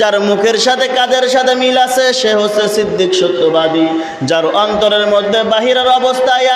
যার মুখের সাথে কাজের সাথে মিল আছে, সে হচ্ছে সিদ্দিক সত্যবাদী। যার অন্তরের মধ্যে বাহিরের অবস্থায়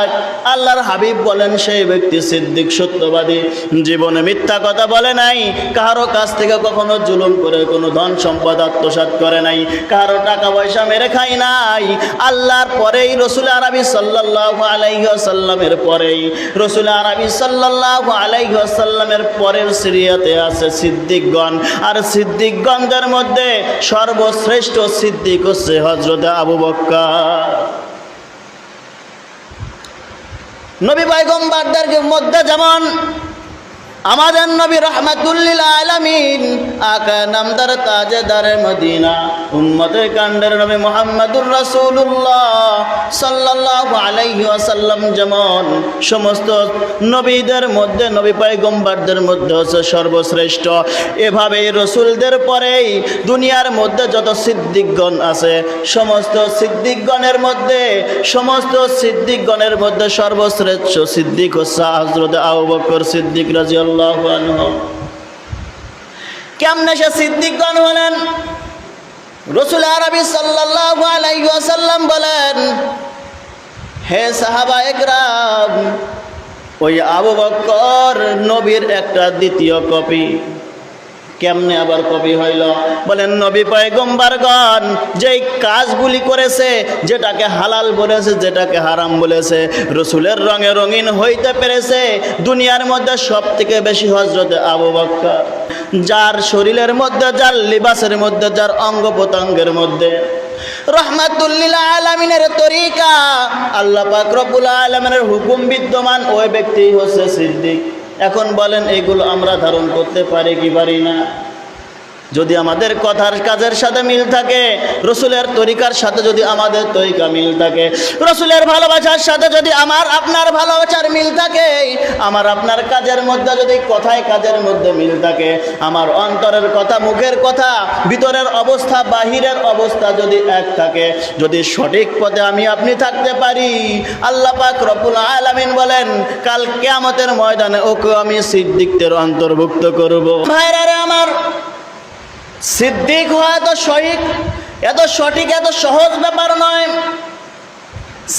এক। আল্লাহর হাবিব বলেন, সেই ব্যক্তি সিদ্দিক সত্যবাদী। জীবনে মিথ্যা কথা বলে নাই, কারও কাছ থেকে কখনো জুলুম করে কোনো ধন সম্পদ আত্মসাৎ করে নাই, কারও টাকা পয়সা মেরে খাই নাই। আল্লাহর পরেই রসুল আরবি সাল্লাহ আলাইসাল্লামের পরেই, রসুল আরবি সাল্লাহ আলাইসাল্লামের পরের সিরিয়াতে আছে সিদ্দিকগণ। আর সিদ্দিকগণদের মধ্যে সর্বশ্রেষ্ঠ সিদ্ধি করছে হজরত আবু বক্কা নবী পাইগম্বারদের মধ্যে যেমন আমাদের নবী রহমাতুল্লিল আলামিন আকা নামদার তাজেদার মদিনা, উম্মতে কান্ডের নবী মোহাম্মদুর রাসূলুল্লাহ সাল্লাল্লাহু আলাইহি ওয়াসাল্লাম যেমন, সমস্ত নবীদের মধ্যে, নবী পয়গম্বরদের মধ্যে হচ্ছে সর্বশ্রেষ্ঠ। এভাবে রসুলদের পরেই দুনিয়ার মধ্যে যত সিদ্দিকগণ আছে, সমস্ত সিদ্দিকগণের মধ্যে, সমস্ত সিদ্দিকগণের মধ্যে সর্বশ্রেষ্ঠ সিদ্দিক হচ্ছে হজরত আবু বকর সিদ্দিক রাজিয়াল্লাহু কেমনে সে সিদ্দিকগণ হলেন? রসুল আরবি ওয়াসাল্লাম বলেন, হে সাহাবা একরাম, ওই আবু বক্কর নবীর একটা দ্বিতীয় কপি। কেমনে আবার কবি হইল? বলেন, নবী পয়গম্বরগণ যেই কাজগুলি করেছে, যেটাকে হালাল বলেছে, যেটাকে হারাম বলেছে, রসুলের রঙে রঙিন হইতে পেরেছে, দুনিয়ার মধ্যে সব থেকে বেশি হজরতে আবু বক্কর। যার শরীরের মধ্যে, যার লিবাসের মধ্যে, যার অঙ্গ প্রত্যঙ্গের মধ্যে। রহমাতুল্লিল আলমিনের তরিকা। আল্লাহ পাক আলমিনের হুকুম বিদ্যমান ওই ব্যক্তি হচ্ছে সিদ্দিক। এখন বলেন এগুলো আমরা ধারণ করতে পারি কি পারি না? যদি আমাদের কথার কাজের সাথে মিল থাকে, রসুলের তরিকার সাথে যদি আমাদের তরিকা মিল থাকে, রসুলের ভালোবাসার সাথে যদি আমার আপনার ভালোবাসার মিল থাকে, আমার আপনার কাজের মধ্যে যদি কথায় কাজের মধ্যে মিল থাকে, আমার অন্তরের কথা, মুখের কথা, ভিতরের অবস্থা, বাহিরের অবস্থা যদি এক থাকে, যদি সঠিক পথে আমি আপনি থাকতে পারি, আল্লাহ পাক রব্বুল আলামিন বলেন, কাল কেয়ামতের ময়দানে ওকে আমি সিদ্দিকদের অন্তর্ভুক্ত করব। ভাইরা রে আমার সিদ্দিক হওয়া এত সঠিক এত সঠিক, এত সহজ ব্যাপার নয়।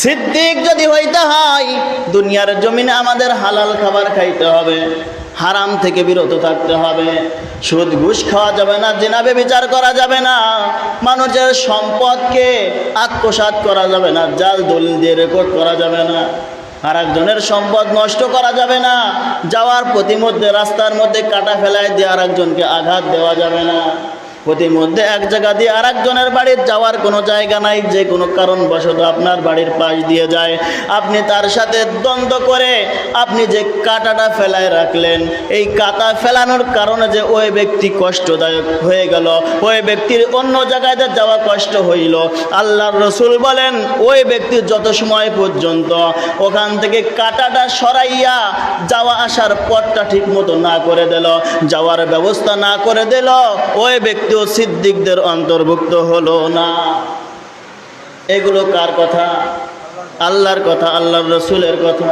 সিদ্দিক যদি হইতে হয়, দুনিয়ার জমিনে আমাদের হালাল খাবার খাইতে হবে, হারাম থেকে বিরত থাকতে হবে। সুদ ঘুষ খাওয়া যাবে না জেনাবে বিচার করা যাবে না। মানুষের সম্পদকে আত্মসাৎ করা যাবে না, জাল দলিল দিয়ে রেকর্ড করা যাবে না। আর একজনের সম্পদ নষ্ট করা যাবে না। যাওয়ার প্রতিমধ্যে রাস্তার মধ্যে কাটা ফেলায় দিয়ে আর একজনকে আঘাত দেওয়া যাবে না। প্রতিমধ্যে এক জায়গা দিয়ে আর একজনের বাড়ির যাওয়ার কোনো জায়গা নাই, যে কোনো কারণবশত আপনার বাড়ির পাশ দিয়ে যায়। আপনি তার সাথে দ্বন্দ্ব করে আপনি যে কাটাটা ফেলায় রাখলেন, এই কাটা ফেলানোর কারণে যে ওই ব্যক্তি কষ্টদায়ক হয়ে গেল, ওই ব্যক্তির অন্য জায়গায় যাওয়া কষ্ট হইল। আল্লাহর রসুল বলেন, ওই ব্যক্তি যত সময় পর্যন্ত ওখান থেকে কাটাটা সরাইয়া যাওয়া আসার পথটা ঠিক মতো না করে দিল, যাওয়ার ব্যবস্থা না করে দিল, ওই ব্যক্তিও সিদ্দিকদের অন্তর্ভুক্ত হলো না। এগুলো কার কথা? আল্লাহর কথা, আল্লাহর রসুলের কথা।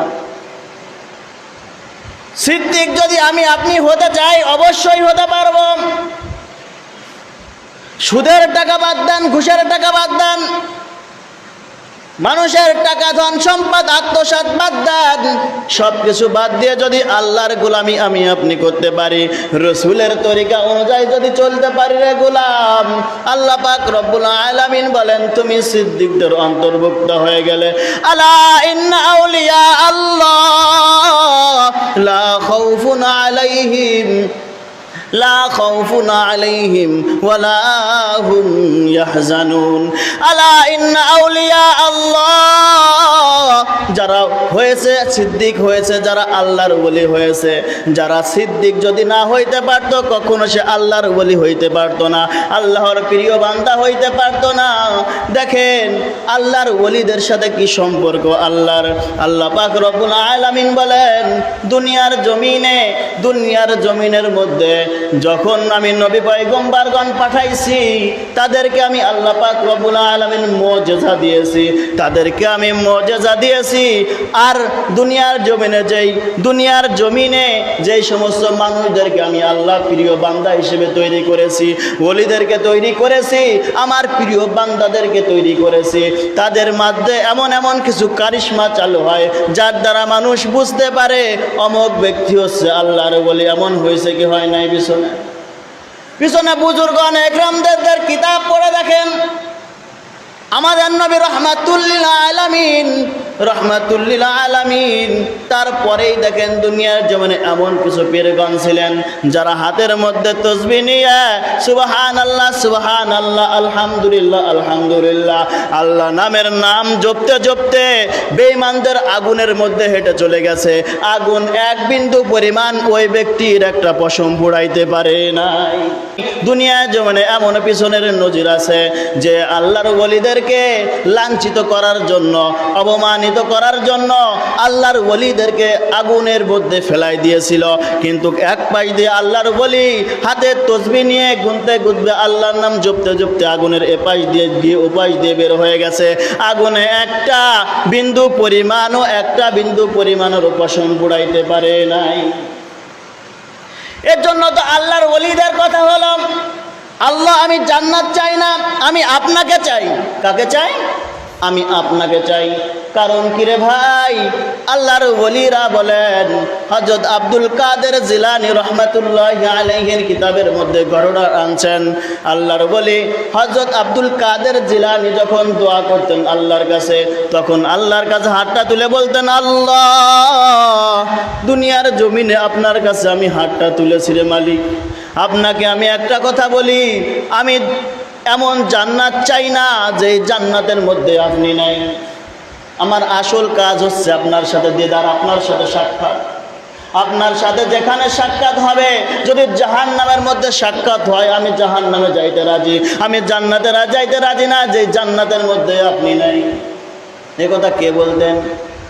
সিদ্দিক যদি আমি আপনি হতে চাই, অবশ্যই হতে পারব। সুদের টাকা বাদ দেন, ঘুষের টাকা বাদ দেন। মানুষের টাকা, ধন, সম্পদ, আত্মসাৎ, বাদ দেন সব কিছু বাদ দিয়ে যদি আল্লাহর গোলামি আমি আপনি করতে পারি, রসুলের তরিকা অনুযায়ী যদি চলতে পারি রে গোলাম, আল্লাহ পাক রব্বুল আলামিন বলেন, তুমি সিদ্দিকদের অন্তর্ভুক্ত হয়ে গেলে, আলা ইন্না আউলিয়া আল্লাহ, লা খাউফুন আলাইহিম لا خوف عليهم ولا هم يحزنون ألا إن أولياء الله যারা হয়েছে সিদ্দিক হয়েছে যারা আল্লাহর বলি হয়েছে যারা সিদ্দিক যদি না হইতে পারতো কখনো সে আল্লাহর বলি হইতে পারতো না আল্লাহর প্রিয় বান্দা হইতে পারতো না দেখেন আল্লাহর ওলিদের সাথে কি সম্পর্ক আল্লাহর আল্লাহ পাক রব্বুল আলামিন বলেন দুনিয়ার জমিনে দুনিয়ার জমিনের মধ্যে যখন আমি নবী পয়গম্বরগণ পাঠাইছি, তাদেরকে আমি আল্লাহ পাক আলামিন মজেজা দিয়েছি। তাদেরকে আমি মজেজা দিয়েছি। আর দুনিয়ার জমিনে যেই, দুনিয়ার জমিনে যেই সমস্ত মানুষদেরকে আমি আল্লাহ প্রিয় বান্দা হিসেবে তৈরি করেছি, ওলিদেরকে তৈরি করেছি, আমার প্রিয় বান্দাদেরকে তৈরি করেছি, তাদের মধ্যে এমন এমন কিছু কারিশমা চালু হয়, যার দ্বারা মানুষ বুঝতে পারে, অমক ব্যক্তি হচ্ছে আল্লাহর বলে, এমন হয়েছে কি হয় নাই পিছনে। পিছনে বুজুর্গণ একরামদের কিতাব পড়ে দেখেন। আমাদের নবী রহমাতুল্লিল আলামিন রহমাতুল্লিল আলামিন। তারপরেই দেখেন দুনিয়ার জীবনে এমন কিছু পীরগণ ছিলেন, যারা হাতের মধ্যে তসবি নিয়ে সুবাহান আল্লাহ সুবাহান আল্লাহ আলহামদুলিল্লাহ আলহামদুলিল্লাহ, আল্লাহ নামের নাম জপতে জপতে বেঈমানদের আগুনের মধ্যে হেঁটে চলে গেছে। আগুন এক বিন্দু পরিমাণ ওই ব্যক্তির একটা পশম ফুড়াইতে পারে নাই। দুনিয়া জীবনে এমন পিছনের নজির আছে যে আল্লাহর ওলিদেরকে লাঞ্ছিত করার জন্য অপমানিত করার জন্য আল্লাহর ওলিদেরকে আগুনের মধ্যে ফেলাই দিয়েছিল। কিন্তু এক পাশ দিয়ে আল্লাহর বলি হাতে তসবি নিয়ে গুনতে গুনতে আল্লাহর নাম জপতে জপতে আগুনের এপাশ দিয়ে গিয়ে ওপাশ দিয়ে বের হয়ে গেছে। আগুনে একটা বিন্দু পরিমাণও একটা বিন্দু পরিমাণের উপাসন পুড়াইতে পারে নাই। এর জন্য তো আল্লাহর ওলিদের কথা হলো, আল্লাহ আমি জান্নাত চাই না, আমি আপনাকে চাই। কাকে চাই? আমি আপনাকে চাই। কারণ কিরে ভাই? আল্লাহর ওলিরা বলেন হজরত আব্দুল কাদের জিলানি রহমাতুল্লাহ আলাইহির কিতাবের মধ্যে ঘটনা আনছেন। আল্লাহর বলি হজরত আব্দুল কাদের জিলানি যখন দোয়া করতেন আল্লাহর কাছে, তখন আল্লাহর কাছে হাতটা তুলে বলতেন, আল্লাহ, দুনিয়ার জমিনে আপনার কাছে আমি হাতটা তুলেছি রে মালিক। আপনাকে আমি একটা কথা বলি, আমি এমন জান্নাত চাই না যে জান্নাতের মধ্যে আপনি নাই। আমার আসল কাজ হচ্ছে আপনার সাথে দিদার, আপনার সাথে সাক্ষাৎ। আপনার সাথে যেখানে সাক্ষাৎ হবে, যদি জাহান নামের মধ্যে সাক্ষাৎ হয়, আমি জাহান নামে যাইতে রাজি। আমি জান্নাতে যাইতে রাজি না যে জান্নাতের মধ্যে আপনি নাই। এ কথা কে বলতেন?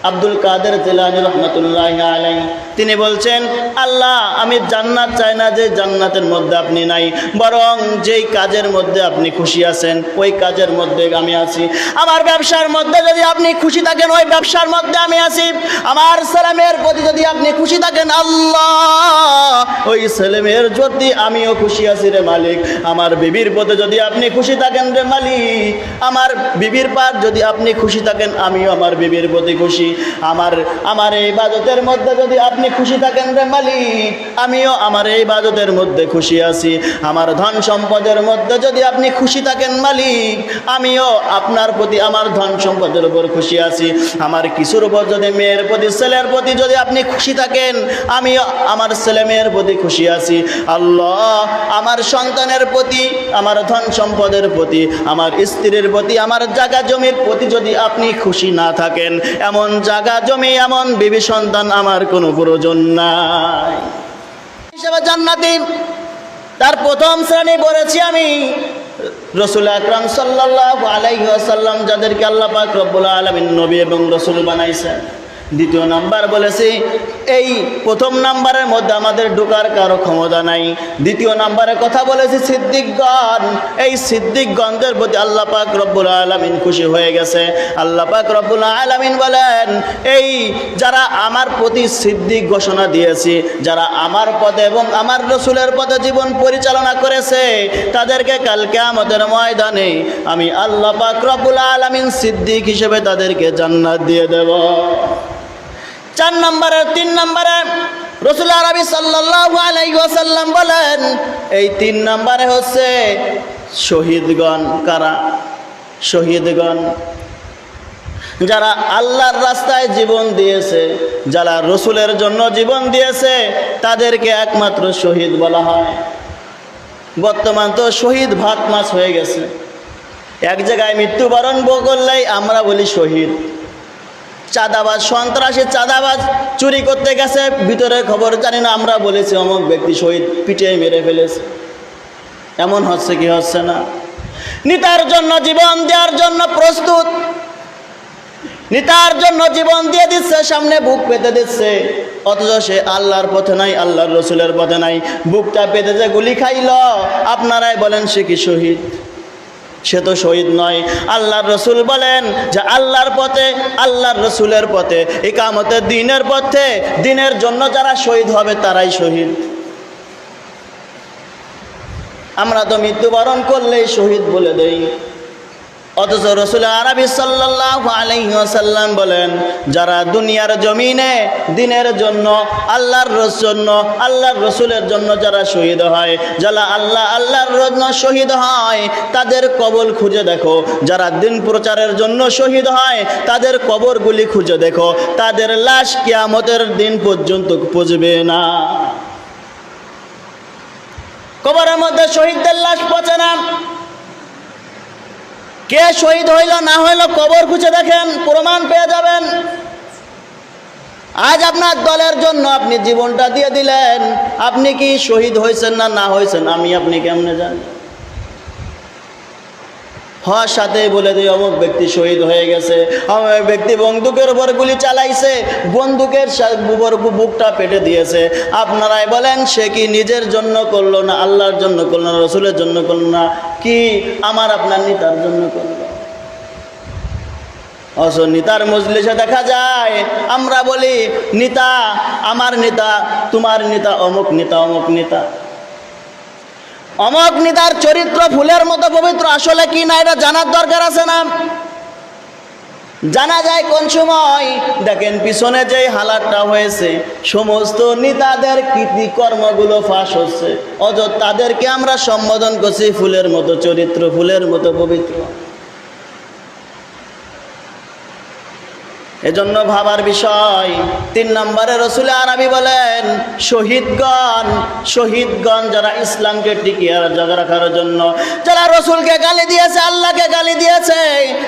আব্দুল কাদের জিলানি রহমতুল্লাহ আলাই তিনি বলছেন, আল্লাহ, আমি জান্নাত চাই না যে জান্নাতের মধ্যে আপনি নাই, বরং যেই কাজের মধ্যে আপনি খুশি আছেন, ওই কাজের মধ্যে আমি আছি। আমার ব্যবসার মধ্যে যদি আপনি খুশি থাকেন, ওই ব্যবসার মধ্যে আমি আছি। আমার ছেলেমেয়ের প্রতি যদি আপনি খুশি থাকেন, আল্লাহ, ওই ছেলেমেয়ের যদি আমিও খুশি আছি রে মালিক। আমার বিবির প্রতি যদি আপনি খুশি থাকেন রে মালিক। আমার বিবির পার যদি আপনি খুশি থাকেন, আমিও আমার বিবির প্রতি খুশি। আমার আমার এই বাজতের মধ্যে যদি আপনি খুশি থাকেন রে মালিক। আমিও আমার এই বাজতের মধ্যে খুশি আছি। আমার ধন সম্পদের মধ্যে যদি আপনি খুশি থাকেন মালিক, আমিও আপনার প্রতি আমার ধন সম্পদের উপর খুশি আছি। আমার কিছুর উপর যদি মেয়ের প্রতি, ছেলের প্রতি যদি আপনি খুশি থাকেন, আমিও আমার ছেলে মেয়ের প্রতি খুশি আছি। আল্লাহ আমার সন্তানের প্রতি, আমার ধন সম্পদের প্রতি, আমার স্ত্রীর প্রতি, আমার জায়গা জমির প্রতি যদি আপনি খুশি না থাকেন, এমন জায়গা জমি, এমন বিবি সন্তান আমার কোনো প্রয়োজন নাই। হিসেবে জান্নাতি। তার প্রথম শ্রেণি পড়েছি আমি রসুল আকরাম সাল্লাহ আলাইসাল্লাম যাদেরকে আল্লাহ পাক রব্বুল আলমিন নবী এবং রসুল বানাইছেন। দ্বিতীয় নাম্বার বলেছি, এই প্রথম নাম্বারের মধ্যে আমাদের ঢোকার কারও ক্ষমতা নাই। দ্বিতীয় নাম্বারে কথা বলেছি, সিদ্দিকগণ, এই সিদ্দিকগণদের প্রতি আল্লাহ পাক রব্বুল আলমিন খুশি হয়ে গেছে। আল্লাহ পাক রব্বুল আলমিন বলেন, এই যারা আমার প্রতি সিদ্দিক ঘোষণা দিয়েছি, যারা আমার পদে এবং আমার রসুলের পদে জীবন পরিচালনা করেছে, তাদেরকে কালকে আমাদের ময়দানে আমি আল্লাহ পাক রব্বুল আলমিন সিদ্দিক হিসেবে তাদেরকে জান্নাত দিয়ে দেব। চার নম্বরে, তিন নম্বরে রসুল আরবি সাল্লাল্লাহু আলাইহি বলেন, এই তিন নম্বরে হচ্ছে শহীদগণ কারা? শহীদগণ যারা আল্লাহর রাস্তায় জীবন দিয়েছে, যারা রসুলের জন্য জীবন দিয়েছে, তাদেরকে একমাত্র শহীদ বলা হয়। বর্তমান তো শহীদ ভাত মাছ হয়ে গেছে। এক জায়গায় মৃত্যুবরণ করলেই আমরা বলি শহীদ। চাঁদাবাজ, সন্ত্রাসী চাঁদাবাজ চুরি করতে গেছে। ভিতরের খবর জানি না, আমরা বলেছি অমুক ব্যক্তি শহীদ পিটিয়ে মেরে ফেলেছে। এমন হচ্ছে কি হচ্ছে না? নিতার জন্য জীবন দেওয়ার জন্য প্রস্তুত। নিতার জন্য জীবন দিয়ে দিচ্ছে, সামনে বুক পেতে দিচ্ছে। অথচ সে আল্লাহর পথে নাই, আল্লাহর রসুলের পথে নাই। বুকটা পেতে যে গুলি খাইল, আপনারাই বলেন সে কি শহীদ? সে তো শহীদ নয়। আল্লাহর রসুল বলেন যে আল্লাহর পথে, আল্লাহর রসুলের পথে, একামতের দিনের পথে, দিনের জন্য যারা শহীদ হবে তারাই শহীদ। আমরা তো মৃত্যুবরণ করলেই শহীদ বলে দেই। অথচ রসুল আরবি আলাইসাল্লাম বলেন, যারা দুনিয়ার জমিনে দিনের জন্য, আল্লাহর জন্য, আল্লাহর রসুলের জন্য যারা শহীদ হয়, যারা আল্লাহ, আল্লাহর জন্য শহীদ হয়, তাদের কবর খুঁজে দেখো। যারা দিন প্রচারের জন্য শহীদ হয়, তাদের কবরগুলি খুঁজে দেখো। তাদের লাশ কিয়ামতের দিন পর্যন্ত পুজবে না। কবরের মধ্যে শহীদদের লাশ পচে না। কে শহীদ হইল, না হইল, কবর খুঁজে দেখেন, প্রমাণ পেয়ে যাবেন। আজ আপনার দলের জন্য আপনি জীবনটা দিয়ে দিলেন। আপনি কি শহীদ হয়েছেন না না হয়েছেন, আমি আপনি কেমনে জানি? হওয়ার সাথে বলে দিই, অমুক ব্যক্তি শহীদ হয়ে গেছে। অমুক ব্যক্তি বন্দুকের উপর গুলি চালাইছে, বন্দুকের উপর বুকটা পেটে দিয়েছে। আপনারাই বলেন, সে কি নিজের জন্য করল না, আল্লাহর জন্য করল না, রসুলের জন্য করল না, কি আমার আপনার নিতার জন্য করল? অস নিতার মজলিসে দেখা যায়, আমরা বলি, নিতা, আমার নেতা, তোমার নেতা, অমুক নেতা অমুক নেতা। অমক নিদার চরিত্র ফুলের মতো পবিত্র। আসলে কি না, এটা জানার দরকার আছে না? জানা যায় কোন সময়, দেখেন পিছনে যে হালাতটা হয়েছে, সমস্ত নেতাদের কৃতি কর্মগুলো ফাঁস হচ্ছে। অজ তাদেরকে আমরা সম্বোধন করছি ফুলের মতো চরিত্র, ফুলের মতো পবিত্র। এজন্য ভাবার বিষয়। তিন নম্বরে রসুল আরবি বলেন, শহীদগণ শহীদগণ যারা ইসলামকে টিকিয়ে রাখার জন্য, যারা রসুলকে গালি দিয়েছে, আল্লাহকে গালি দিয়েছে,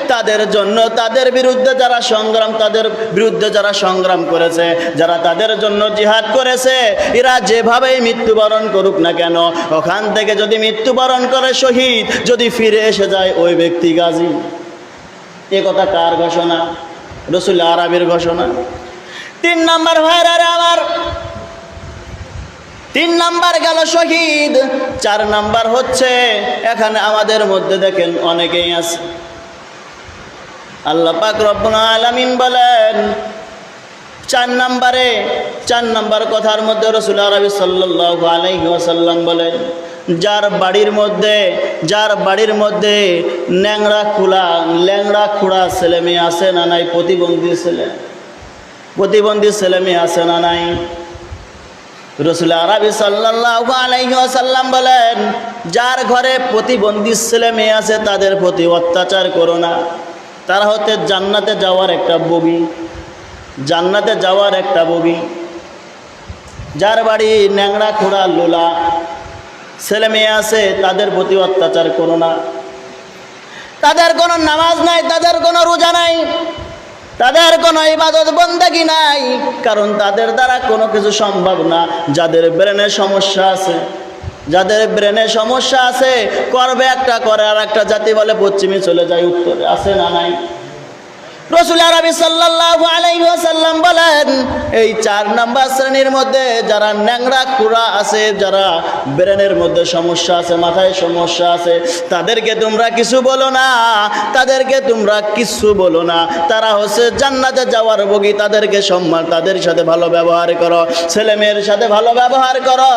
তাদের জন্য তাদের বিরুদ্ধে যারা সংগ্রাম, তাদের বিরুদ্ধে যারা সংগ্রাম করেছে, যারা তাদের জন্য জিহাদ করেছে, এরা যেভাবেই মৃত্যুবরণ করুক না কেন, ওখান থেকে যদি মৃত্যুবরণ করে শহীদ, যদি ফিরে এসে যায় ওই ব্যক্তি গাজী। এ কথা কার ঘোষণা? রসুল আরবের ঘোষণা। তিন নাম্বার ভাইরারে আমার। তিন নাম্বার গেল শহীদ। চার নাম্বার হচ্ছে, এখানে আমাদের মধ্যে দেখেন অনেকেই আছে। আল্লাহ পাক রব্বুল আলামিন বলেন, চার নাম্বারে, চার নাম্বার কথার মধ্যে রসুল আরবি সাল্লাল্লাহু আলাইহি বলেন, যার বাড়ির মধ্যে যার বাড়ির মধ্যে ন্যাংরা খোলা, ল্যাংড়া খোড়া ছেলে মেয়ে আছে না নাই? প্রতিবন্ধী ছেলে। প্রতিবন্ধী ছেলে মেয়ে আছে না নাই? রসুল আরবি ওয়াসাল্লাম বলেন, যার ঘরে প্রতিবন্ধী ছেলে মেয়ে আছে, তাদের প্রতি অত্যাচার করো না। তারা হতে জান্নাতে যাওয়ার একটা বগি। জান্নাতে যাওয়ার একটা বগি। যার বাড়ি ন্যাংরা খোড়া, লোলা ছেলে মেয়ে আছে, তাদের প্রতি অত্যাচার করো না। তাদের কোনো নামাজ নাই, তাদের কোনো রোজা নাই, তাদের কোনো ইবাদত বন্দাগি নাই, কারণ তাদের দ্বারা কোনো কিছু সম্ভব না। যাদের ব্রেনে সমস্যা আছে, যাদের ব্রেনে সমস্যা আছে, করবে একটা, করে আর একটা জাতি বলে পশ্চিমে চলে যায়, উত্তরে আছে না নাই। রসুল আরবি সাল্লাল্লাহু আলাইহি ওয়াসাল্লাম বলেন, এই চার নাম্বার শ্রেণির মধ্যে যারা ন্যাংরা কুড়া আছে, যারা ব্রেনের মধ্যে সমস্যা আছে, মাথায় সমস্যা আছে, তাদেরকে তোমরা কিছু বলো না, তাদেরকে তোমরা কিছু বলো না। তারা হচ্ছে জান্নাতে যাওয়ার বগি, তাদেরকে সম্মান, তাদের সাথে ভালো ব্যবহার করো, ছেলে মেয়ের সাথে ভালো ব্যবহার করো।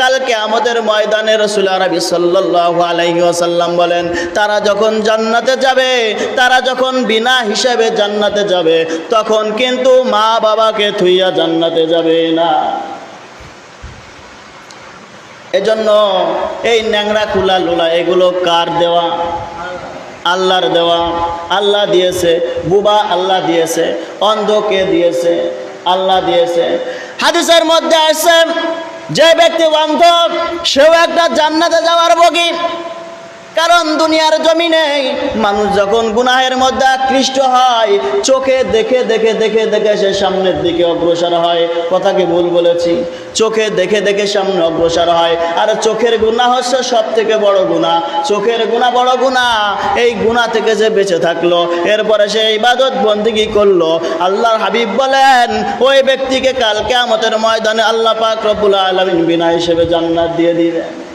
কালকে আমাদের ময়দানে রসুল আরবি সাল্লাল্লাহু আলাইহি ওয়াসাল্লাম বলেন, তারা যখন জান্নাতে যাবে, তারা যখন বিনা হিসেবে জান্নাতে যাবে, তখন কিন্তু মা বাবাকে থুইয়া জান্নাতে যাবে না। এজন্য এই ন্যাংরা খুলা লোলা, এগুলো কার দেওয়া? আল্লাহর দেওয়া। আল্লাহ দিয়েছে, বুবা আল্লাহ দিয়েছে অন্ধকে দিয়েছে? আল্লাহ দিয়েছে। হাদিসের মধ্যে আসছে যে ব্যক্তি অন্ধ, সেও একটা জান্নাতে যাওয়ার বগি। কারণ দুনিয়ার জমিনে মানুষ যখন গুনাহের মধ্যে আকৃষ্ট হয়, চোখে দেখে দেখে দেখে দেখে সে সামনের দিকে অগ্রসর হয়। কথা কি ভুল বলেছি? চোখে দেখে দেখে সামনে অগ্রসর হয়। আর চোখের গুণা হচ্ছে সব থেকে বড় গুণা চোখের গুণা বড় গুণা এই গুণা থেকে যে বেঁচে থাকল, এরপরে সে ইবাদত বন্দিগি করল। আল্লাহর হাবিব বলেন, ওই ব্যক্তিকে কালকে আমাদের ময়দানে আল্লাহ পাক রব্বুল আলমিন বিনা হিসেবে জান্নাত দিয়ে দিবেন।